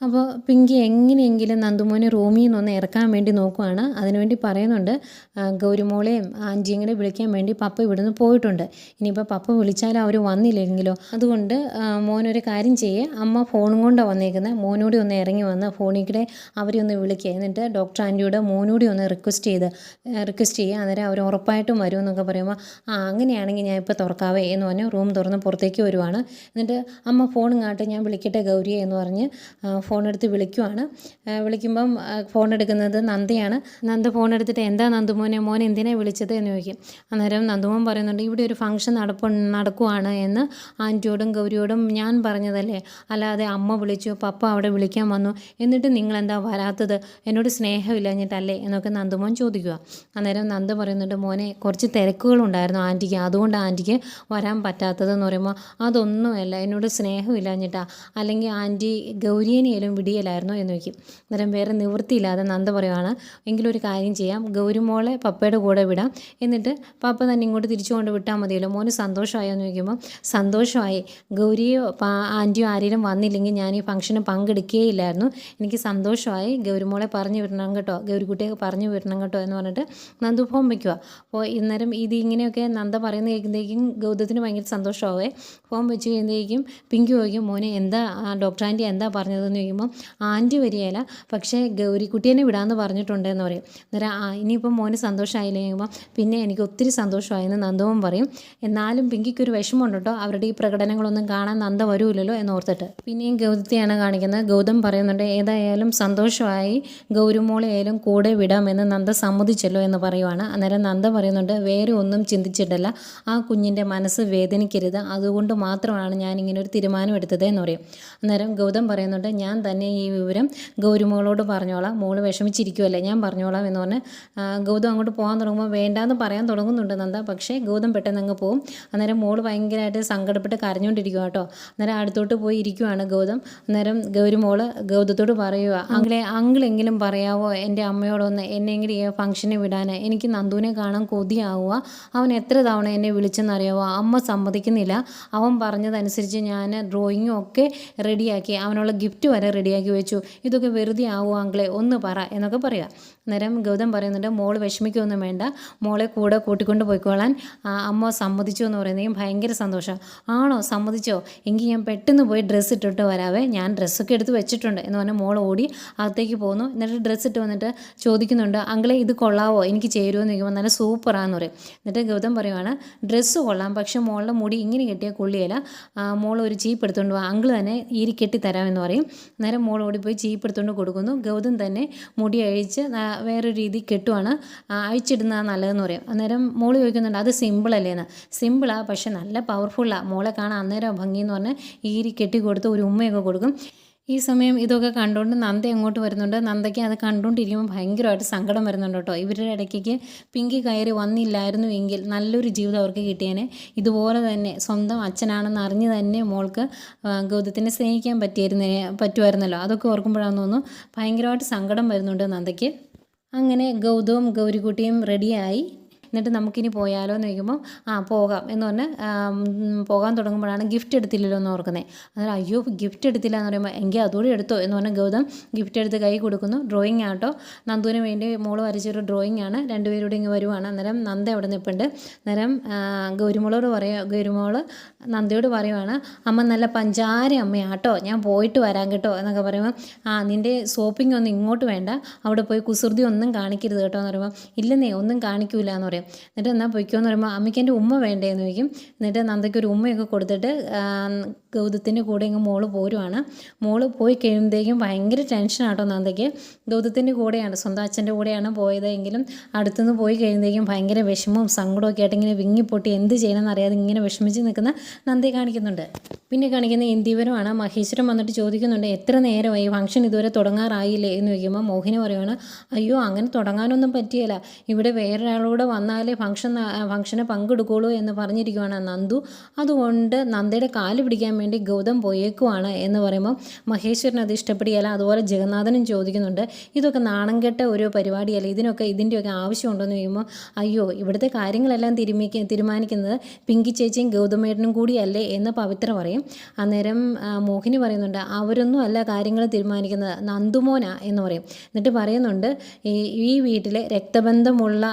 അപ്പോൾ പിങ്കി എങ്ങനെയെങ്കിലും നന്ദുമോനെ റൂമിൽ നിന്നൊന്ന് ഇറക്കാൻ വേണ്ടി നോക്കുവാണ്. അതിനുവേണ്ടി പറയുന്നുണ്ട് ഗൗരിമോളെയും ആന്റിയും കൂടെ വിളിക്കാൻ വേണ്ടി പപ്പ ഇവിടുന്ന് പോയിട്ടുണ്ട്. ഇനിയിപ്പോൾ പപ്പ വിളിച്ചാലും അവർ വന്നില്ലെങ്കിലോ? അതുകൊണ്ട് മോനൊരു കാര്യം ചെയ്യേ. അമ്മ ഫോണും കൊണ്ടാണ് വന്നേക്കുന്നത് മോനൂടി ഒന്ന് ഇറങ്ങി വന്ന് ഫോണിൽ കൂടെ അവരെ ഒന്ന് വിളിക്കുക എന്നിട്ട് ഡോക്ടർ ആന്റിയോട് മോനൂടി ഒന്ന് റിക്വസ്റ്റ് ചെയ്ത് റിക്വസ്റ്റ് ചെയ്യുക അന്നേരം അവർ ഉറപ്പായിട്ടും വരും എന്നൊക്കെ പറയുമ്പോൾ ആ അങ്ങനെയാണെങ്കിൽ ഞാൻ ഇപ്പോൾ തുറക്കാവേ എന്ന് പറഞ്ഞ് റൂം തുറന്ന് പുറത്തേക്ക് വരുവാണ്. എന്നിട്ട് അമ്മ ഫോൺ കാട്ട്. ഞാൻ വിളിക്കട്ടെ ഗൗരിയെ എന്ന് പറഞ്ഞ് ഫോൺ എടുത്ത് വിളിക്കുവാണ് വിളിക്കുമ്പം ഫോൺ എടുക്കുന്നത് നന്ദയാണ്. നന്ദ ഫോൺ എടുത്തിട്ട് എന്താ നന്ദുമോനെ മോൻ എന്തിനാ വിളിച്ചത് എന്ന് ചോദിക്കും. അന്നേരം നന്ദുമോൻ പറയുന്നുണ്ട് ഇവിടെ ഒരു ഫംഗ്ഷൻ നടപ്പ് നടക്കുവാണ് എന്ന് ആന്റിയോടും ഗൗരിയോടും ഞാൻ പറഞ്ഞതല്ലേ. അല്ലാതെ അമ്മ വിളിച്ചു പപ്പ അവിടെ വിളിക്കാൻ വന്നു. എന്നിട്ട് നിങ്ങൾ എന്താ വരാത്തത്? എന്നോട് സ്നേഹമില്ലാഞ്ഞിട്ടല്ലേ? എന്നൊക്കെ നന്ദുമോൻ ചോദിക്കുക. അന്നേരം നന്ദ പറയുന്നുണ്ട് മോനെ കുറച്ച് തിരക്കുകളുണ്ടായിരുന്നു ആന്റിക്ക്. അതുകൊണ്ട് ആന്റിക്ക് വരാൻ പറ്റാത്തതെന്ന് പറയുമ്പോൾ അതൊന്നുമല്ല. എന്നോട് സ്നേഹമില്ലാഞ്ഞിട്ടാ. അല്ലെങ്കിൽ ആന്റി ഗൗരിയനെയാലും വിടിയലായിരുന്നോ എന്ന് ചോദിക്കും. അന്നേരം വേറെ നിവൃത്തിയില്ലാതെ നന്ദ പറയുവാണ് ഒരു കാര്യം ചെയ്യാം ഗൗരിമോളെ പപ്പയുടെ കൂടെ വിടാം. എന്നിട്ട് പപ്പ തന്നെ ഇങ്ങോട്ട് തിരിച്ചു കൊണ്ട് വിട്ടാൽ മതിയല്ലോ. മോന് സന്തോഷമായോ? എന്ന് ചോദിക്കുമ്പോൾ സന്തോഷമായി. ഗൗരിയോ ആന്റിയോ ആരെങ്കിലും വന്നില്ലെങ്കിൽ ഞാൻ ഈ ഫംഗ്ഷന് പങ്കെടുക്കുകയില്ലായിരുന്നു എനിക്ക് സന്തോഷമായി. ഗൗരിമോളെ പറഞ്ഞു വിടണം കേട്ടോ. ഗൗരിക്കുട്ടിയെ പറഞ്ഞു വിടണം കേട്ടോ എന്ന് പറഞ്ഞിട്ട് നന്ദു ഫോം വയ്ക്കുക അപ്പോൾ ഇന്നേരം ഇത് ഇങ്ങനെയൊക്കെ നന്ദ പറയുന്ന കേൾക്കുമ്പോഴേക്കും ഗൗതത്തിന് ഭയങ്കര സന്തോഷമാവേ ഫോം വെച്ച് കഴിയുമ്പോഴേക്കും പിങ്കി ചോദിക്കും മോനെ എന്താ ഡോക്ടർ ആന്റി എന്താ പറഞ്ഞതെന്ന് ചോദിക്കുമ്പോൾ ആന്റി വരികയില്ല പക്ഷേ ഗൗരിക്കുട്ടീനെ വിടാമെന്ന് പറഞ്ഞിട്ടുണ്ടെന്ന് പറയും. അന്നേരം ഇനിയിപ്പം മോന് സന്തോഷമായില്ല പിന്നെ എനിക്ക് ഒത്തിരി സന്തോഷമായെന്ന് നന്ദവും പറയും. എന്നാലും പിങ്കിക്ക് ഒരു വിഷമമുണ്ട് കേട്ടോ അവരുടെ ഈ പ്രകടനങ്ങളൊന്നും കാണാൻ നന്ദ എന്ന് ഓർത്തിട്ട്. പിന്നെയും ഗൗതത്തെയാണ് കാണിക്കുന്നത്. ഗൗതം പറയുന്നുണ്ട് ഏതായാലും സന്തോഷമായി ഗൗരിമോളെയായാലും കൂടെ വിടാമെന്ന് നന്ദ സമ്മതിച്ചല്ലോ എന്ന് പറയുവാണ്. അന്നേരം നന്ദ പറയുന്നുണ്ട് വേറെ ഒന്നും ചിന്തിച്ചിട്ടല്ല ആ കുഞ്ഞിന്റെ മനസ്സ് വേദനിക്കരുത് അതുകൊണ്ട് മാത്രമാണ് ഞാൻ ഇങ്ങനെ ഒരു തീരുമാനം എടുത്തത് എന്ന് പറയും. അന്നേരം ഗൗതം പറയുന്നുണ്ട് ഞാൻ തന്നെ ഈ വിവരം ഗൗരിമോളോട് പറഞ്ഞോളാം. മോൾ വിഷമിച്ചിരിക്കുമല്ലേ ഞാൻ പറഞ്ഞോളാം എന്ന് പറഞ്ഞ് ഗൗതം അങ്ങോട്ട് പോകാൻ തുടങ്ങുമ്പോൾ വേണ്ടാന്ന് പറയാൻ തുടങ്ങുന്നുണ്ട് നന്ദ. പക്ഷേ ഗൗതം പെട്ടെന്ന് അങ്ങ് പോകും അന്നേരം മോൾ ഭയങ്കരമായിട്ട് സങ്കടപ്പെട്ട് കരഞ്ഞുകൊണ്ടിരിക്കുക കേട്ടോ. അന്നേരം അടുത്തോട്ട് പോയി ഇരിക്കുവാണ് ഗൗതം. അന്നേരം ഗൗരി മോൾ ഗൗതത്തോട് പറയുക അങ്കിളെ അങ്കിളെങ്കിലും പറയാവോ? എന്റെ അമ്മയോടൊന്ന് എന്നെങ്കിലും ഈ ഫംഗ്ഷന് വിടാൻ എനിക്ക് നന്ദുവിനെ കാണാൻ കൊതിയാവുക അവൻ എത്ര തവണ എന്നെ വിളിച്ചെന്നറിയാവോ? അമ്മ സമ്മതിക്കുന്നില്ല. അവൻ പറഞ്ഞതനുസരിച്ച് ഞാൻ ഡ്രോയിങ്ങും ഒക്കെ റെഡിയാക്കി അവനുള്ള ഗിഫ്റ്റ് വരെ റെഡിയാക്കി വെച്ചു. ഇതൊക്കെ വെറുതെ ആവുമോ അങ്കിളെ ഒന്ന് പറ എന്നൊക്കെ പറയുക അന്നേരം ഗൗതം പറയുന്നുണ്ട് മോൾ വിഷമിക്കൊന്നും വേണ്ട. മോളെ കൂടെ കൂട്ടിക്കൊണ്ട് പോയിക്കോളാൻ. അമ്മ സമ്മതിച്ചു എന്ന് പറയുന്നതും ഭയങ്കര സന്തോഷം. ആണോ? സമ്മതിച്ചോ? എങ്കിൽ ഞാൻ പെട്ടെന്ന് പോയി ഡ്രസ്സ് ഇട്ടിട്ട് വരാവേ. ഞാൻ ഡ്രസ്സൊക്കെ എടുത്ത് വെച്ചിട്ടുണ്ട്. എന്ന് പറഞ്ഞാൽ മോൾ ഓടി അകത്തേക്ക് പോകുന്നു എന്നിട്ട് ഡ്രസ്സ് ഇട്ട് വന്നിട്ട് ചോദിക്കുന്നുണ്ട് അങ്കിളെ ഇത് കൊള്ളാവോ? എനിക്ക് ചേരുമോ എന്ന് ചോദിക്കുമ്പോൾ നല്ല സൂപ്പറാന്ന് പറയും. എന്നിട്ട് ഗൗതം പറയുവാണ് ഡ്രസ്സ് കൊള്ളാം. പക്ഷേ മോളുടെ മുടി ഇങ്ങനെ കെട്ടിയാൽ കൊള്ളിയല്ല മോൾ ഒരു ചീപ്പ് എടുത്തുകൊണ്ട് പോകാം അങ്കിൾ തന്നെ ഈരി കെട്ടി തരാമെന്ന് പറയും. അന്നേരം മോൾ ഓടിപ്പോയി ചീപ്പ് എടുത്തുകൊണ്ട് കൊടുക്കുന്നു. ഗൗതം തന്നെ മുടി അഴിച്ച് വേറൊരു രീതി കെട്ടുവാണ്. അഴിച്ചിടുന്ന അഴിച്ചിടുന്നതാണ് നല്ലതെന്ന് പറയും. അന്നേരം മോൾ ചോദിക്കുന്നുണ്ട് അത് സിമ്പിളല്ലേന്ന് സിമ്പിളാണ് പക്ഷെ നല്ല പവർഫുള്ളാണ് മോളെ കാണാൻ അന്നേരം ഭംഗി എന്ന് പറഞ്ഞ് ഈരി കെട്ടി കൊടുത്ത് ഒരു ഉമ്മയൊക്കെ കൊടുക്കും. ഈ സമയം ഇതൊക്കെ കണ്ടുകൊണ്ട് നന്ദ അങ്ങോട്ട് വരുന്നുണ്ട്? നന്ദയ്ക്ക് അത് കണ്ടുകൊണ്ടിരിക്കുമ്പോൾ ഭയങ്കരമായിട്ട് സങ്കടം വരുന്നുണ്ട് കേട്ടോ. ഇവരുടെ ഇടയ്ക്ക് പിങ്കി കയറി വന്നില്ലായിരുന്നു എങ്കിൽ നല്ലൊരു ജീവിതം അവർക്ക് കിട്ടിയേനെ. ഇതുപോലെ തന്നെ സ്വന്തം അച്ഛനാണെന്ന് അറിഞ്ഞ് തന്നെ മോൾക്ക് ഗൗതത്തിനെ സ്നേഹിക്കാൻ പറ്റിയിരുന്നേ പറ്റുമായിരുന്നല്ലോ. അതൊക്കെ ഓർക്കുമ്പോഴാണെന്ന് തോന്നുന്നു ഭയങ്കരമായിട്ട് സങ്കടം വരുന്നുണ്ട് നന്ദയ്ക്ക്. അങ്ങനെ ഗൗതവും ഗൗരിക്കുട്ടിയും റെഡിയായി എന്നിട്ട് നമുക്കിനി പോയാലോ എന്ന് ചോദിക്കുമ്പോൾ ആ പോകാം എന്ന് പറഞ്ഞ് ആം, പോകാൻ തുടങ്ങുമ്പോഴാണ് ഗിഫ്റ്റ് എടുത്തില്ലല്ലോ എന്ന് ഓർക്കുന്നത് അന്നേരം അയ്യോ ഗിഫ്റ്റ് എടുത്തില്ല എന്ന് പറയുമ്പോൾ എങ്കിൽ അതുകൂടി എടുത്തോ എന്ന് പറഞ്ഞാൽ ഗൗതം ഗിഫ്റ്റ് എടുത്ത് കൈ കൊടുക്കുന്നു. ഡ്രോയിങ് ആട്ടോ. നന്ദുവിന് വേണ്ടി മോൾ വരച്ചൊരു ഡ്രോയിങ് ആണ്. രണ്ടുപേരുടെ ഇങ്ങ് വരുവാണ്. അന്നേരം നന്ദ അവിടെ നിൽപ്പുണ്ട് അന്നേരം ഗൗരിമോളോട് പറയുക ഗൗരിമോൾ നന്ദയോട് പറയുവാണ് അമ്മ നല്ല പഞ്ചാര അമ്മയാട്ടോ. ഞാൻ പോയിട്ട് വരാം കേട്ടോ എന്നൊക്കെ പറയുമ്പോൾ ആ നിന്റെ സോപ്പിംഗ് ഒന്നും ഇങ്ങോട്ട് വേണ്ട. അവിടെ പോയി കുസൃതി ഒന്നും കാണിക്കരുത് കേട്ടോ എന്ന് പറയുമ്പോൾ ഇല്ലെന്നേ ഒന്നും കാണിക്കൂല എന്ന് പറയും. എന്നിട്ട് എന്നാൽ പൊയ്ക്കോ എന്ന് പറയുമ്പോൾ അമ്മയ്ക്ക് എന്റെ ഉമ്മ വേണ്ടേന്ന് ചോദിക്കും. എന്നിട്ട് നന്ദയ്ക്ക് ഒരു ഉമ്മയൊക്കെ കൊടുത്തിട്ട് ഗൗതത്തിന്റെ കൂടെ ഇങ്ങ് മോൾ പോരുവാണ്. മോൾ പോയി കഴിയുമ്പോഴത്തേക്കും ഭയങ്കര ടെൻഷനാട്ടോ നന്ദയ്ക്ക്. ഗൗതത്തിന്റെ കൂടെയാണ് സ്വന്തം അച്ഛന്റെ കൂടെയാണ് പോയത് എങ്കിലും അടുത്തുനിന്ന് പോയി കഴിയുമ്പോഴത്തേക്കും ഭയങ്കര വിഷമവും സങ്കടമൊക്കെ ആയിട്ട് ഇങ്ങനെ വിങ്ങിപ്പൊട്ടി എന്ത് ചെയ്യണമെന്ന് അറിയാതെ ഇങ്ങനെ വിഷമിച്ച് നിൽക്കുന്ന നന്ദയെ കാണിക്കുന്നുണ്ട്. പിന്നെ കാണിക്കുന്ന ഇന്ത്യവരമാണ് മഹേശ്വരൻ വന്നിട്ട് ചോദിക്കുന്നുണ്ട് എത്ര നേരമായി? ഫംഗ്ഷൻ ഇതുവരെ തുടങ്ങാറായില്ലേ? എന്ന് ചോദിക്കുമ്പോൾ മോഹിനി പറയുവാണ് അയ്യോ അങ്ങനെ തുടങ്ങാനൊന്നും പറ്റിയല്ല ഇവിടെ വേറൊരാളൂടെ വന്ന വന്നാലേ ഫംഗ്ഷൻ ഫംഗ്ഷന് പങ്കെടുക്കുള്ളൂ എന്ന് പറഞ്ഞിരിക്കുവാണ് നന്ദു. അതുകൊണ്ട് നന്ദയുടെ കാൽ പിടിക്കാൻ വേണ്ടി ഗൗതം പോയേക്കുവാണ് എന്ന് പറയുമ്പോൾ മഹേശ്വരൻ അത് ഇഷ്ടപ്പെടുകയല്ല അതുപോലെ ജഗന്നാഥനും ചോദിക്കുന്നുണ്ട് ഇതൊക്കെ നാണം കെട്ട ഒരു പരിപാടിയല്ല? ഇതിനൊക്കെ ഇതിന്റെയൊക്കെ ആവശ്യമുണ്ടോ എന്ന് ചോദിക്കുമ്പോൾ അയ്യോ ഇവിടുത്തെ കാര്യങ്ങളെല്ലാം തിരുമിക്ക തീരുമാനിക്കുന്നത് പിങ്കി ചേച്ചിയും ഗൗതമേട്ടനും കൂടിയല്ലേ? എന്ന് പവിത്ര പറയും. അന്നേരം മോഹിനി പറയുന്നുണ്ട് അവരൊന്നും അല്ല കാര്യങ്ങൾ തീരുമാനിക്കുന്നത് നന്ദുമോന എന്ന് പറയും. എന്നിട്ട് പറയുന്നുണ്ട് ഈ വീട്ടിലെ രക്തബന്ധമുള്ള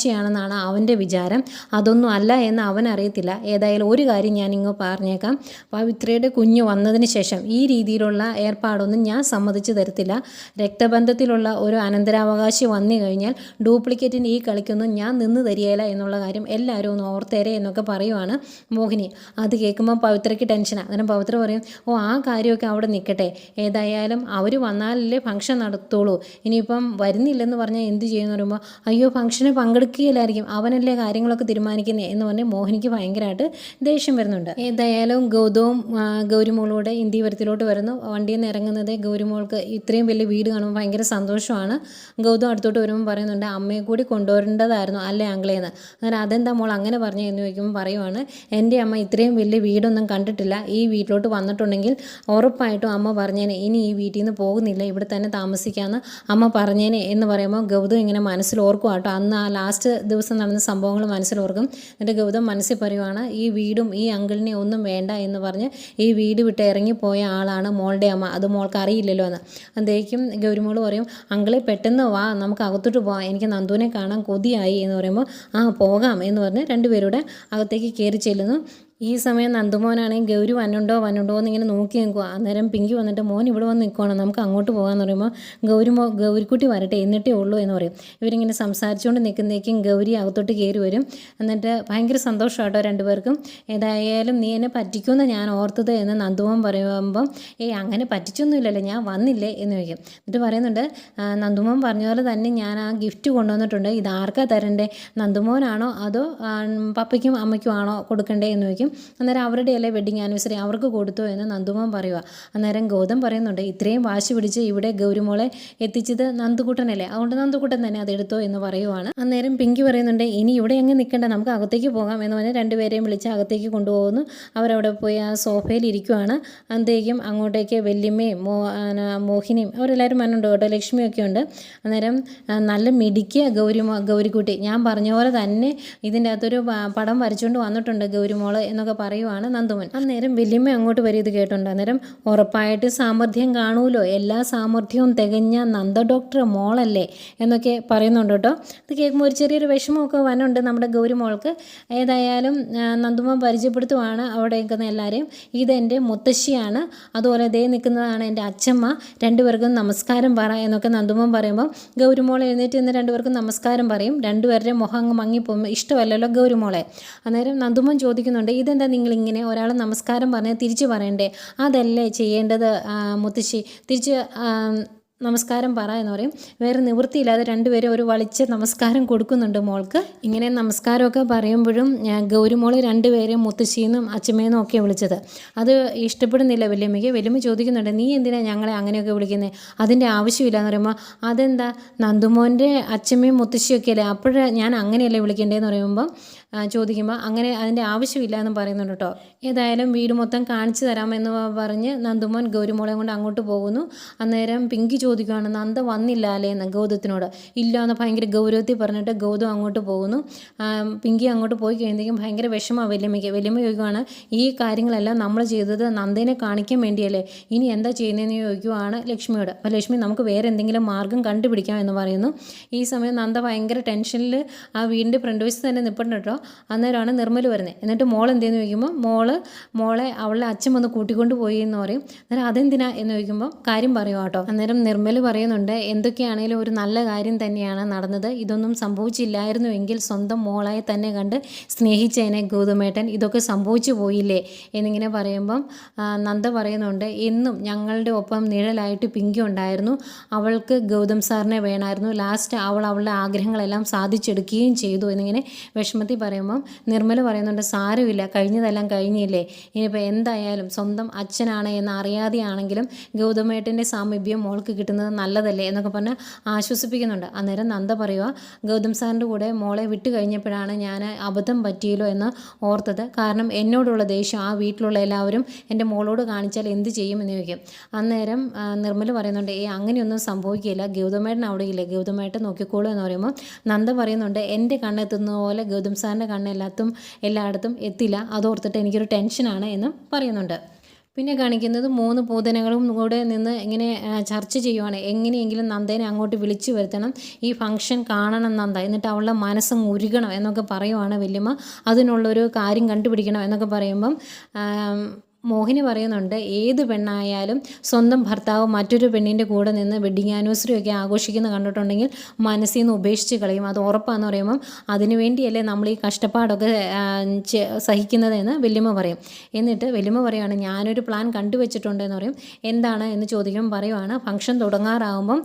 അനന്തരാവകാശിയാണെന്നാണ് അവന്റെ വിചാരം. അതൊന്നും അല്ല എന്ന് അവൻ അറിയത്തില്ല. ഏതായാലും ഒരു കാര്യം ഞാൻ ഇങ്ങ് പറഞ്ഞേക്കാം. പവിത്രയുടെ കുഞ്ഞ് വന്നതിന് ശേഷം ഈ രീതിയിലുള്ള ഏർപ്പാടൊന്നും ഞാൻ സമ്മതിച്ചു തരത്തില്ല. രക്തബന്ധത്തിലുള്ള ഒരു അനന്തരാവകാശി വന്നു കഴിഞ്ഞാൽ ഡ്യൂപ്ലിക്കേറ്റിന് ഈ കളിക്കൊന്നും ഞാൻ നിന്ന് തരികയില്ല എന്നുള്ള കാര്യം എല്ലാവരും ഒന്ന് ഓർത്തേരെ എന്നൊക്കെ പറയുവാണ് മോഹിനി. അത് കേൾക്കുമ്പോൾ പവിത്രയ്ക്ക് ടെൻഷനാണ് അന്നേരം പവിത്ര പറയും ഓ ആ കാര്യമൊക്കെ അവിടെ നിൽക്കട്ടെ. ഏതായാലും അവർ വന്നാലല്ലേ ഫംഗ്ഷൻ നടത്തുള്ളൂ. ഇനിയിപ്പം വരുന്നില്ലെന്ന് പറഞ്ഞാൽ എന്ത് ചെയ്യുമെന്ന് പറയുമ്പോൾ അയ്യോ ഫംഗ്ഷന് പങ്കെടുക്കുകയില്ലായിരിക്കും അവനല്ലേ കാര്യങ്ങളൊക്കെ തീരുമാനിക്കുന്നത് എന്ന് പറഞ്ഞ് മോഹിനിക്ക് ഭയങ്കരമായിട്ട് ദേഷ്യം വരുന്നുണ്ട്. ഏതായാലും ഗൗതവും ഗൗരിമോളൂടെ ഇന്ത്യവരത്തിലോട്ട് വരുന്നു. വണ്ടിയിൽ നിന്ന് ഇറങ്ങുന്നത് ഗൗരിമോൾക്ക് ഇത്രയും വലിയ വീട് കാണുമ്പോൾ ഭയങ്കര സന്തോഷമാണ്. ഗൗതം അടുത്തോട്ട് വരുമ്പോൾ പറയുന്നുണ്ട് അമ്മയെ കൂടി കൊണ്ടുവരേണ്ടതായിരുന്നു അല്ലേ ആംഗ്ലേന്ന് അങ്ങനെ അതെന്താ മോൾ അങ്ങനെ പറഞ്ഞു? എന്ന് ചോദിക്കുമ്പോൾ പറയുവാണ് എന്റെ അമ്മ ഇത്രയും വലിയ വീടൊന്നും കണ്ടിട്ടില്ല. ഈ വീട്ടിലോട്ട് വന്നിട്ടുണ്ടെങ്കിൽ ഉറപ്പായിട്ടും അമ്മ പറഞ്ഞേനെ. ഇനി ഈ വീട്ടിൽ നിന്ന് പോകുന്നില്ല. ഇവിടെ തന്നെ താമസിക്കാമെന്ന് അമ്മ പറഞ്ഞേനെ. എന്ന് പറയുമ്പോൾ ഗൗതം ഇങ്ങനെ മനസ്സിൽ ഓർക്കും കേട്ടോ അന്ന് ആ ലാസ്റ്റ് ദിവസം നടന്ന സംഭവങ്ങൾ മനസ്സിൽ ഓർക്കും എന്നിട്ട് ഗൗതം മനസ്സിൽ പറയുവാണ് ഈ വീടും ഈ അങ്കിളിനെ ഒന്നും വേണ്ട എന്ന് പറഞ്ഞ് ഈ വീട് വിട്ട് ഇറങ്ങിപ്പോയ ആളാണ് മോളുടെ അമ്മ. അത് മോൾക്ക് അറിയില്ലല്ലോ എന്ന്. അതേക്കും ഗൗരിമോൾ പറയും അങ്കിളെ പെട്ടെന്ന് വാ നമുക്ക് അകത്തോട്ട് പോവാം. എനിക്ക് നന്ദുവിനെ കാണാൻ കൊതിയായി എന്ന് പറയുമ്പോൾ ആ പോകാം എന്ന് പറഞ്ഞ് രണ്ടുപേരുടെ അകത്തേക്ക് കയറി ചെല്ലുന്നു. ഈ സമയം നന്ദുമോനാണെങ്കിൽ ഗൗരി വന്നുണ്ടോ വന്നുണ്ടോ എന്നിങ്ങനെ നോക്കി നിൽക്കുക അന്നേരം പിങ്കി വന്നിട്ട് മോൻ ഇവിടെ വന്ന് നിൽക്കുവാണ് നമുക്ക് അങ്ങോട്ട് പോകാമെന്ന് പറയുമ്പോൾ ഗൗരി മോ ഗൗരിക്കുട്ടി വരട്ടെ എന്നിട്ടേ ഉള്ളൂ എന്ന് പറയും. ഇവരിങ്ങനെ സംസാരിച്ചുകൊണ്ട് നിൽക്കുന്നേക്കും ഗൗരി അകത്തോട്ട് കയറി വരും. എന്നിട്ട് ഭയങ്കര സന്തോഷമാട്ടോ രണ്ടുപേർക്കും. ഏതായാലും നീ എന്നെ പറ്റിക്കുമെന്ന് ഞാൻ ഓർത്തത് എന്ന് നന്ദുമോൻ പറയുമ്പം ഏയ് അങ്ങനെ പറ്റിച്ചൊന്നുമില്ലല്ലോ ഞാൻ വന്നില്ലേ? എന്ന് ചോദിക്കും. എന്നിട്ട് പറയുന്നുണ്ട് നന്ദുമോൻ പറഞ്ഞ പോലെ തന്നെ ഞാൻ ആ ഗിഫ്റ്റ് കൊണ്ടുവന്നിട്ടുണ്ട്. ഇത് ആർക്കാ തരണ്ടേ? നന്ദുമോനാണോ അതോ പപ്പയ്ക്കും അമ്മയ്ക്കും ആണോ കൊടുക്കണ്ടേ? എന്ന് ചോദിക്കും. അന്നേരം അവരുടെ അല്ലേ വെഡിങ് ആനിവേഴ്സറി അവർക്ക് കൊടുത്തു എന്ന് നന്ദുമോൻ പറയുക അന്നേരം ഗൗതം പറയുന്നുണ്ട് ഇത്രയും വാശി പിടിച്ച് ഇവിടെ ഗൗരിമോളെ എത്തിച്ചത് നന്ദുകൂട്ടനല്ലേ അതുകൊണ്ട് നന്ദുകൂട്ടൻ തന്നെ അത് എടുത്തോ എന്ന് പറയുവാണ്. അന്നേരം പിങ്കി പറയുന്നുണ്ട് ഇനി ഇവിടെ എങ്ങ് നിൽക്കണ്ട നമുക്ക് അകത്തേക്ക് പോകാം എന്ന് പറഞ്ഞ് രണ്ടുപേരെയും വിളിച്ച് അകത്തേക്ക് കൊണ്ടുപോകുന്നു. അവരവിടെ പോയി ആ സോഫയിൽ ഇരിക്കുവാണ്. അന്തേക്കും അങ്ങോട്ടേക്ക് വല്യമ്മയും മോ മോഹിനിയും അവരെല്ലാവരും മനുണ്ട് കേട്ടോ. ലക്ഷ്മിയൊക്കെ ഉണ്ട്. അന്നേരം നല്ല മിടിക്കുക ഗൗരി ഗൗരിക്കുട്ടി. ഞാൻ പറഞ്ഞ പോലെ തന്നെ ഇതിന്റെ അകത്തൊരു പടം വരച്ചുകൊണ്ട് വന്നിട്ടുണ്ട് ഗൗരിമോൾ എന്നൊക്കെ പറയുവാണ് നന്ദുമൻ. അന്നേരം വല്യമ്മ അങ്ങോട്ട് വരും ഇത് കേട്ടുണ്ട്. അന്നേരം ഉറപ്പായിട്ട് സാമർഥ്യം കാണൂലോ? എല്ലാ സാമർഥ്യവും തികഞ്ഞ നന്ദ ഡോക്ടർ മോളല്ലേ എന്നൊക്കെ പറയുന്നുണ്ട് കേട്ടോ. അത് കേൾക്കുമ്പോൾ ഒരു ചെറിയൊരു വിഷമമൊക്കെ വനുണ്ട് നമ്മുടെ ഗൗരി മോൾക്ക്. ഏതായാലും നന്ദുമൻ പരിചയപ്പെടുത്തുവാണ് അവിടെ നിൽക്കുന്ന എല്ലാവരെയും ഇതെന്റെ മുത്തശ്ശിയാണ്. അതുപോലെ ദേ നിൽക്കുന്നതാണ് എന്റെ അച്ഛമ്മ. രണ്ടുപേർക്കും നമസ്കാരം പറ എന്നൊക്കെ നന്ദുമൻ പറയുമ്പോൾ ഗൗരിമോൾ എഴുന്നേറ്റ് നിന്ന് രണ്ടുപേർക്കും നമസ്കാരം പറയും. രണ്ടുപേരുടെ മുഖം അങ്ങ് മങ്ങിപ്പോകും. ഇഷ്ടമല്ലല്ലോ ഗൗരിമോളെ അന്നേരം നന്ദുമൻ ചോദിക്കുന്നുണ്ട് ഇതെന്താ നിങ്ങളിങ്ങനെ ഒരാൾ നമസ്കാരം പറഞ്ഞ് തിരിച്ചു പറയണ്ടേ? അതല്ലേ ചെയ്യേണ്ടത് മുത്തശ്ശി? തിരിച്ച് നമസ്കാരം പറ എന്ന് പറയും. വേറെ നിവൃത്തിയില്ലാതെ രണ്ടുപേരും ഒരു വളിച്ച നമസ്കാരം കൊടുക്കുന്നുണ്ട് മോൾക്ക്. ഇങ്ങനെ നമസ്കാരമൊക്കെ പറയുമ്പോഴും ഗൗരിമോൾ രണ്ടുപേരെയും മുത്തശ്ശിന്നും അച്ഛമ്മേന്നും ഒക്കെ വിളിച്ചത്. അത് ഇഷ്ടപ്പെടുന്നില്ല വല്യമ്മയ്ക്ക്. വല്യമ്മ ചോദിക്കുന്നുണ്ട് നീ എന്തിനാണ് ഞങ്ങളെ അങ്ങനെയൊക്കെ വിളിക്കുന്നത് അതിന്റെ ആവശ്യമില്ല എന്ന് പറയുമ്പോൾ അതെന്താ? നന്ദുമോന്റെ അച്ഛമ്മയും മുത്തശ്ശിയൊക്കെ അല്ലേ അപ്പോഴേ ഞാൻ അങ്ങനെയല്ലേ വിളിക്കേണ്ടതെന്ന് പറയുമ്പം ആ, ചോദിക്കുമ്പോൾ അങ്ങനെ അതിന്റെ ആവശ്യമില്ല എന്ന് പറയുന്നുണ്ട് കേട്ടോ ഏതായാലും വീട് മൊത്തം കാണിച്ചു തരാമെന്ന് പറഞ്ഞ് നന്ദുമോൻ ഗൗരിമോളെ കൊണ്ട് അങ്ങോട്ട് പോകുന്നു. അന്നേരം പിങ്കി ചോദിക്കുകയാണ് നന്ദ വന്നില്ല അല്ലേ? എന്ന് ഗൗതത്തിനോട്. ഇല്ല എന്ന് ഭയങ്കര ഗൗരവത്തിൽ പറഞ്ഞിട്ട് ഗൗതം അങ്ങോട്ട് പോകുന്നു. പിങ്കി അങ്ങോട്ട് പോയി കഴിയുമ്പോഴേക്കും ഭയങ്കര വിഷമമാണ് വല്യമ്മയ്ക്ക്. വല്യമ്മ ചോദിക്കുവാണ് ഈ കാര്യങ്ങളെല്ലാം നമ്മൾ ചെയ്തത് നന്ദേനെ കാണിക്കാൻ വേണ്ടിയല്ലേ? ഇനി എന്താ ചെയ്യുന്നതെന്ന് ചോദിക്കുവാണ് ലക്ഷ്മിയോട്. അപ്പോൾ ലക്ഷ്മി നമുക്ക് വേറെ എന്തെങ്കിലും മാർഗം കണ്ടുപിടിക്കാം എന്ന് പറയുന്നു. ഈ സമയം നന്ദ ഭയങ്കര ടെൻഷനിൽ ആ വീടിന്റെ ഫ്രണ്ട് വശത്ത് തന്നെ നിൽപ്പുണ്ട് കേട്ടോ അന്നേരമാണ് നിർമ്മൽ വരുന്നത്. എന്നിട്ട് മോൾ എന്തെന്ന് ചോദിക്കുമ്പോൾ മോൾ മോളെ അവളെ അച്ഛൻ വന്ന് കൂട്ടിക്കൊണ്ട് പോയി എന്ന് പറയും. അന്നേരം അതെന്തിനാ എന്ന് ചോദിക്കുമ്പോൾ കാര്യം പറയും കേട്ടോ. അന്നേരം നിർമ്മൽ പറയുന്നുണ്ട് എന്തൊക്കെയാണേലും ഒരു നല്ല കാര്യം തന്നെയാണ് നടന്നത്. ഇതൊന്നും സംഭവിച്ചില്ലായിരുന്നുവെങ്കിൽ സ്വന്തം മോളായി തന്നെ കണ്ട് സ്നേഹിച്ചതിനെ ഗൗതമേട്ടൻ. ഇതൊക്കെ സംഭവിച്ചു പോയില്ലേ? എന്നിങ്ങനെ പറയുമ്പം നന്ദ പറയുന്നുണ്ട് എന്നും ഞങ്ങളുടെ ഒപ്പം നിഴലായിട്ട് പിങ്കി ഉണ്ടായിരുന്നു. അവൾക്ക് ഗൗതം സാറിനെ വേണമായിരുന്നു. ലാസ്റ്റ് അവൾ അവളുടെ ആഗ്രഹങ്ങളെല്ലാം സാധിച്ചെടുക്കുകയും ചെയ്തു. എന്നിങ്ങനെ വിഷമത്തിൽ പറയുമ്പം നിർമ്മല പറയുന്നുണ്ട് സാരമില്ല കഴിഞ്ഞതെല്ലാം കഴിഞ്ഞില്ലേ? ഇനിയിപ്പോൾ എന്തായാലും സ്വന്തം അച്ഛനാണ് എന്ന് അറിയാതെയാണെങ്കിലും ഗൗതമേട്ടന്റെ സാമീപ്യം മോൾക്ക് കിട്ടുന്നത് നല്ലതല്ലേ? എന്നൊക്കെ പറഞ്ഞ് ആശ്വസിപ്പിക്കുന്നുണ്ട്. അന്നേരം നന്ദ പറയുക ഗൗതം സാറിന്റെ കൂടെ മോളെ വിട്ടു കഴിഞ്ഞപ്പോഴാണ് ഞാൻ അബദ്ധം പറ്റിയല്ലോ എന്ന് ഓർത്തത്. കാരണം എന്നോടുള്ള ദേഷ്യം ആ വീട്ടിലുള്ള എല്ലാവരും എന്റെ മോളോട് കാണിച്ചാൽ എന്ത് ചെയ്യും എന്ന് ചോദിക്കും. അന്നേരം നിർമ്മൽ പറയുന്നുണ്ട് ഏ അങ്ങനെയൊന്നും സംഭവിക്കില്ല ഗൗതമേട്ടൻ അവിടെ ഇല്ലേ ഗൗതമേട്ടൻ നോക്കിക്കോളൂ എന്ന് പറയുമ്പോൾ നന്ദ പറയുന്നുണ്ട് എന്റെ കണ്ണെത്തുന്ന പോലെ ഗൗതം സാറിന്റെ കണ്ണെല്ലാത്തും എല്ലായിടത്തും എത്തില്ല. അതോർത്തിട്ട് എനിക്കൊരു ടെൻഷനാണ് എന്ന് പറയുന്നുണ്ട്. പിന്നെ കാണിക്കുന്നത് മൂന്ന് പൂതനകളും കൂടെ നിന്ന് ഇങ്ങനെ ചർച്ച ചെയ്യുവാണ്. എങ്ങനെയെങ്കിലും നന്ദേനെ അങ്ങോട്ട് വിളിച്ചു വരുത്തണം. ഈ ഫംഗ്ഷൻ കാണണം നന്ദ. എന്നിട്ട് അവളുടെ മനസ്സ് ഉരുകണം എന്നൊക്കെ പറയുവാണ് വല്യമ്മ. അതിനുള്ളൊരു കാര്യം കണ്ടുപിടിക്കണം എന്നൊക്കെ പറയുമ്പം മോഹിനി പറയുന്നുണ്ട് ഏത് പെണ്ണായാലും സ്വന്തം ഭർത്താവ് മറ്റൊരു പെണ്ണിന്റെ കൂടെ നിന്ന് വെഡിങ് ആനിവേഴ്സറി ഒക്കെ ആഘോഷിക്കുന്ന കണ്ടിട്ടുണ്ടെങ്കിൽ മനസ്സിൽ നിന്ന് ഉപേക്ഷിച്ച് കളയും. അത് ഉറപ്പാന്ന് പറയുമ്പം അതിനുവേണ്ടിയല്ലേ നമ്മൾ ഈ കഷ്ടപ്പാടൊക്കെ സഹിക്കുന്നതെന്ന് വല്യമ്മ പറയും. എന്നിട്ട് വല്യമ്മ പറയുവാണ് ഞാനൊരു പ്ലാൻ കണ്ടുവച്ചിട്ടുണ്ട് എന്ന് പറയും. എന്താണ്? എന്ന് ചോദിക്കുമ്പോൾ പറയുവാണ് ഫംഗ്ഷൻ തുടങ്ങാറാകുമ്പം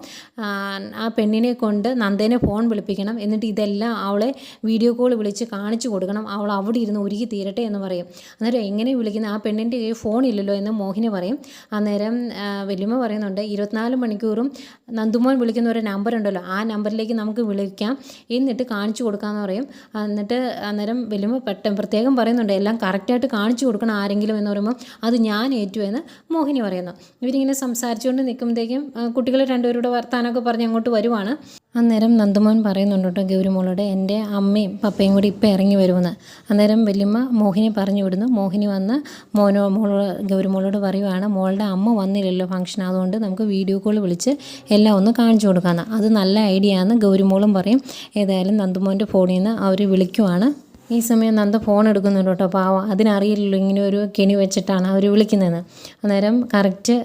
ആ പെണ്ണിനെ കൊണ്ട് നന്ദേനെ ഫോൺ വിളിപ്പിക്കണം. എന്നിട്ട് ഇതെല്ലാം അവളെ വീഡിയോ കോൾ വിളിച്ച് കാണിച്ചു കൊടുക്കണം. അവൾ അവിടെ ഇരുന്ന് ഒരുക്കി തീരട്ടെ എന്ന് പറയും. അന്നേരം എങ്ങനെ വിളിക്കുന്ന ആ പെണ്ണിന്റെ കയ്യിൽ ഫോണില്ലല്ലോ എന്ന് മോഹിനി പറയും. അന്നേരം വല്യമ്മ പറയുന്നുണ്ട് ഇരുപത്തിനാല് മണിക്കൂറും നന്ദുമോൻ വിളിക്കുന്ന ഒരു നമ്പർ ഉണ്ടല്ലോ ആ നമ്പറിലേക്ക് നമുക്ക് വിളിക്കാം. എന്നിട്ട് കാണിച്ചു കൊടുക്കാമെന്ന് പറയും. എന്നിട്ട് അന്നേരം വല്യമ്മ പെട്ടെന്ന് പ്രത്യേകം പറയുന്നുണ്ട് എല്ലാം കറക്റ്റായിട്ട് കാണിച്ചു കൊടുക്കണം ആരെങ്കിലും എന്ന് പറയുമ്പോൾ അത് ഞാൻ ഏറ്റു എന്ന് മോഹിനി പറയുന്നു. ഇവരിങ്ങനെ സംസാരിച്ചുകൊണ്ട് നിൽക്കുമ്പോഴത്തേക്കും കുട്ടികൾ രണ്ടുപേരുടെ വർത്താനമൊക്കെ പറഞ്ഞ് അങ്ങോട്ട് വരുവാണ്. അന്നേരം നന്ദമോൻ പറയുന്നുണ്ട് കേട്ടോ ഗൗരിമോളോട് എന്റെ അമ്മയും പപ്പയും കൂടി ഇപ്പം ഇറങ്ങി വരുമെന്ന്. അന്നേരം വല്യമ്മ മോഹിനി പറഞ്ഞു വിടുന്നു. മോഹിനി വന്ന് മോനോ മോളോ ഗൗരിമോളോട് പറയുവാണ് മോളുടെ അമ്മ വന്നില്ലല്ലോ ഫംഗ്ഷൻ അതുകൊണ്ട് നമുക്ക് വീഡിയോ കോൾ വിളിച്ച് എല്ലാം ഒന്ന് കാണിച്ചു കൊടുക്കാമെന്ന്. അത് നല്ല ഐഡിയ ആണെന്ന് ഗൗരിമോളും പറയും. ഏതായാലും നന്ദമോന്റെ ഫോണിൽ നിന്ന് അവർ വിളിക്കുവാണ്. ഈ സമയം നന്ദ ഫോൺ എടുക്കുന്നുണ്ട് കേട്ടോ. പാവം അതിനറിയില്ലല്ലോ ഇങ്ങനെ ഒരു കെണി വെച്ചിട്ടാണ് അവർ വിളിക്കുന്നതെന്ന്. അന്നേരം കറക്റ്റ്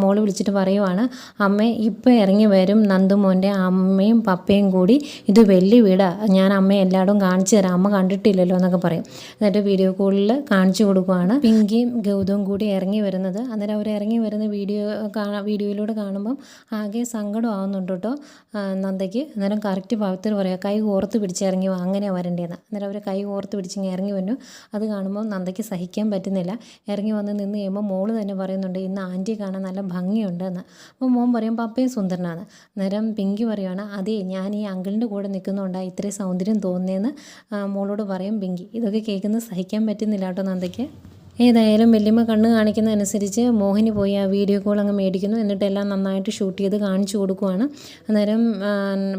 മോൾ വിളിച്ചിട്ട് പറയുവാണ് അമ്മ ഇപ്പം ഇറങ്ങി വരും നന്ദുമോന്റെ അമ്മയും പപ്പയും കൂടി. ഇത് വലിയ വീടാണ് ഞാൻ അമ്മയെ എല്ലായിടും കാണിച്ചു തരാം. അമ്മ കണ്ടിട്ടില്ലല്ലോ എന്നൊക്കെ പറയും. എന്നിട്ട് വീഡിയോ കോളിൽ കാണിച്ചു കൊടുക്കുവാണ്. പിങ്കിയും ഗൗതവും കൂടി ഇറങ്ങി വരുന്നത്. അന്നേരം അവർ ഇറങ്ങി വരുന്ന വീഡിയോ കാണാ വീഡിയോയിലൂടെ കാണുമ്പം ആകെ സങ്കടം ആവുന്നുണ്ട് കേട്ടോ നന്ദയ്ക്ക്. അന്നേരം കറക്റ്റ് പാവത്തിൽ പറയുക കൈ ഓർത്ത് പിടിച്ചിറങ്ങി അങ്ങനെയാണ് വരേണ്ടതെന്ന്. അന്നേരം അവർ കൈ ഓർത്ത് പിടിച്ചിങ്ങ് ഇറങ്ങി വന്നു. അത് കാണുമ്പോൾ നന്ദയ്ക്ക് സഹിക്കാൻ പറ്റുന്നില്ല. ഇറങ്ങി വന്ന് നിന്ന് കഴിയുമ്പോൾ മോൾ തന്നെ പറയുന്നുണ്ട് ഇന്ന് ആന്റിയെ കാണാൻ നല്ല ഭംഗിയുണ്ട് എന്ന് അപ്പോൾ മോൻ പറയും പപ്പയും സുന്ദരനാണ്. നേരം പിങ്കി പറയുവാണ് അതേ ഞാൻ ഈ അങ്കിളിന്റെ കൂടെ നിൽക്കുന്നതുകൊണ്ടാണ് ഇത്രയും സൗന്ദര്യം തോന്നിയെന്ന് മോളോട് പറയും പിങ്കി. ഇതൊക്കെ കേൾക്കുന്നത് സഹിക്കാൻ പറ്റുന്നില്ല കേട്ടോ നന്ദയ്ക്ക്. ഏതായാലും വല്യമ്മ കണ്ണ് കാണിക്കുന്നതനുസരിച്ച് മോഹിനി പോയി ആ വീഡിയോ കോൾ അങ്ങ് മേടിക്കുന്നു. എന്നിട്ട് എല്ലാം നന്നായിട്ട് ഷൂട്ട് ചെയ്ത് കാണിച്ചു കൊടുക്കുവാണ്. അന്നേരം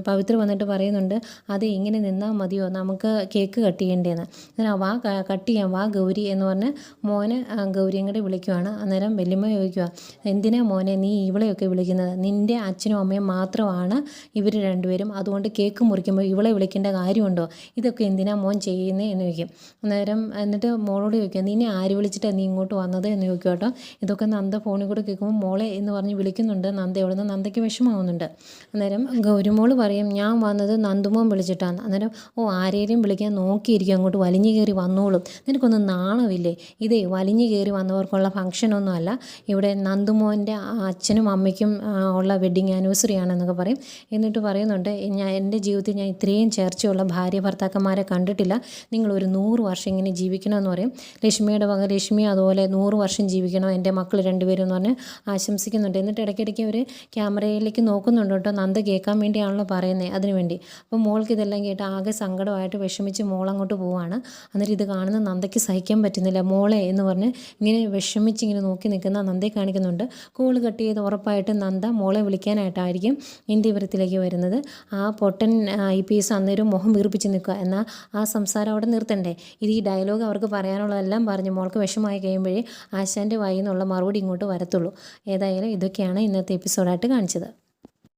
പവിത്ര വന്നിട്ട് പറയുന്നുണ്ട് അത് ഇങ്ങനെ നിന്നാൽ മതിയോ? നമുക്ക് കേക്ക് കട്ട് ചെയ്യേണ്ടതെന്ന് അന്നേരം വാ കട്ട് ചെയ്യാം. വാ ഗൗരി എന്ന് പറഞ്ഞ് മോനെ ഗൗരിയും കൂടെ വിളിക്കുവാണ്. അന്നേരം വല്യമ്മ ചോദിക്കുക എന്തിനാ മോനെ നീ ഇവളെയൊക്കെ വിളിക്കുന്നത്? നിന്റെ അച്ഛനും അമ്മയും മാത്രമാണ് ഇവർ രണ്ടുപേരും. അതുകൊണ്ട് കേക്ക് മുറിക്കുമ്പോൾ ഇവളെ വിളിക്കേണ്ട കാര്യമുണ്ടോ? ഇതൊക്കെ എന്തിനാ മോൻ ചെയ്യുന്നത് എന്ന് ചോദിക്കും. അന്നേരം എന്നിട്ട് മോളോട് ചോദിക്കുക നിന്നെ ആര് വിളിച്ചിട്ടാണ് നീ ഇങ്ങോട്ട് വന്നത് എന്ന് ചോദിക്കും കേട്ടോ. ഇതൊക്കെ നന്ദ ഫോണിൽ കൂടെ കേൾക്കുമ്പോൾ മോളെ എന്ന് പറഞ്ഞ് വിളിക്കുന്നുണ്ട്. നന്ദ എവിടെ നിന്ന്? നന്ദയ്ക്ക് വിഷമാവുന്നുണ്ട് അന്നേരം ഗൗരിമോൾ പറയും ഞാൻ വന്നത് നന്ദുമോൻ വിളിച്ചിട്ടാണ്. അന്നേരം ഓ ആരെയും വിളിക്കാൻ നോക്കിയിരിക്കും. അങ്ങോട്ട് വലിഞ്ഞു കയറി വന്നോളും. നിനക്കൊന്നും നാണമില്ലേ? ഇതേ വലിഞ്ഞു കയറി വന്നവർക്കുള്ള ഫംഗ്ഷനൊന്നുമല്ല ഇവിടെ നന്ദുമോന്റെ അച്ഛനും അമ്മയ്ക്കും ഉള്ള വെഡിങ് ആനിവേഴ്സറി ആണെന്നൊക്കെ പറയും. എന്നിട്ട് പറയുന്നുണ്ട് ഞാൻ എന്റെ ജീവിതത്തിൽ ഞാൻ ഇത്രയും ചേർച്ചയുള്ള ഭാര്യ ഭർത്താക്കന്മാരെ കണ്ടിട്ടില്ല. നിങ്ങളൊരു നൂറ് വർഷം ഇങ്ങനെ ജീവിക്കണമെന്ന് പറയും. ലക്ഷ്മിയുടെ വക ലക്ഷ്മി അതുപോലെ നൂറ് വർഷം ജീവിക്കണം എന്റെ മക്കൾ രണ്ടുപേരും എന്ന് പറഞ്ഞ് ആശംസിക്കുന്നുണ്ട്. എന്നിട്ട് ഇടയ്ക്കിടയ്ക്ക് അവർ ക്യാമറയിലേക്ക് നോക്കുന്നുണ്ട് കേട്ടോ. നന്ദ കേൾക്കാൻ വേണ്ടിയാണല്ലോ പറയുന്നത് അതിനുവേണ്ടി അപ്പോൾ മോൾക്ക് ഇതെല്ലാം കേട്ട് ആകെ സങ്കടമായിട്ട് വിഷമിച്ച് മോൾ അങ്ങോട്ട് പോവാണ്. അന്നേരം ഇത് കാണുന്ന നന്ദയ്ക്ക് സഹിക്കാൻ പറ്റുന്നില്ല. മോളെ എന്ന് പറഞ്ഞ് ഇങ്ങനെ വിഷമിച്ച് ഇങ്ങനെ നോക്കി നിൽക്കുന്ന നന്ദയെ കാണിക്കുന്നുണ്ട്. കോൾ കട്ട് ചെയ്ത് ഉറപ്പായിട്ടും നന്ദ മോളെ വിളിക്കാനായിട്ടായിരിക്കും ഇന്ത്യപുരത്തിലേക്ക് വരുന്നത്. ആ പൊട്ടൻ ഐ പി എസ് അന്നേരം മുഖം വീർപ്പിച്ച് നിൽക്കുക. എന്നാൽ ആ സംസാരം അവിടെ നിർത്തണ്ടേ? ഇത് ഈ ഡയലോഗ് അവർക്ക് പറയാനുള്ളതെല്ലാം പറഞ്ഞ് മോൾക്ക് വിഷമായി കഴിയുമ്പോഴേ ആശാന്റെ വായിൽ നിന്നുള്ള മറുപടി ഇങ്ങോട്ട് വരത്തുള്ളൂ. ഏതായാലും ഇതൊക്കെയാണ് ഇന്നത്തെ എപ്പിസോഡായിട്ട് കാണിച്ചത്.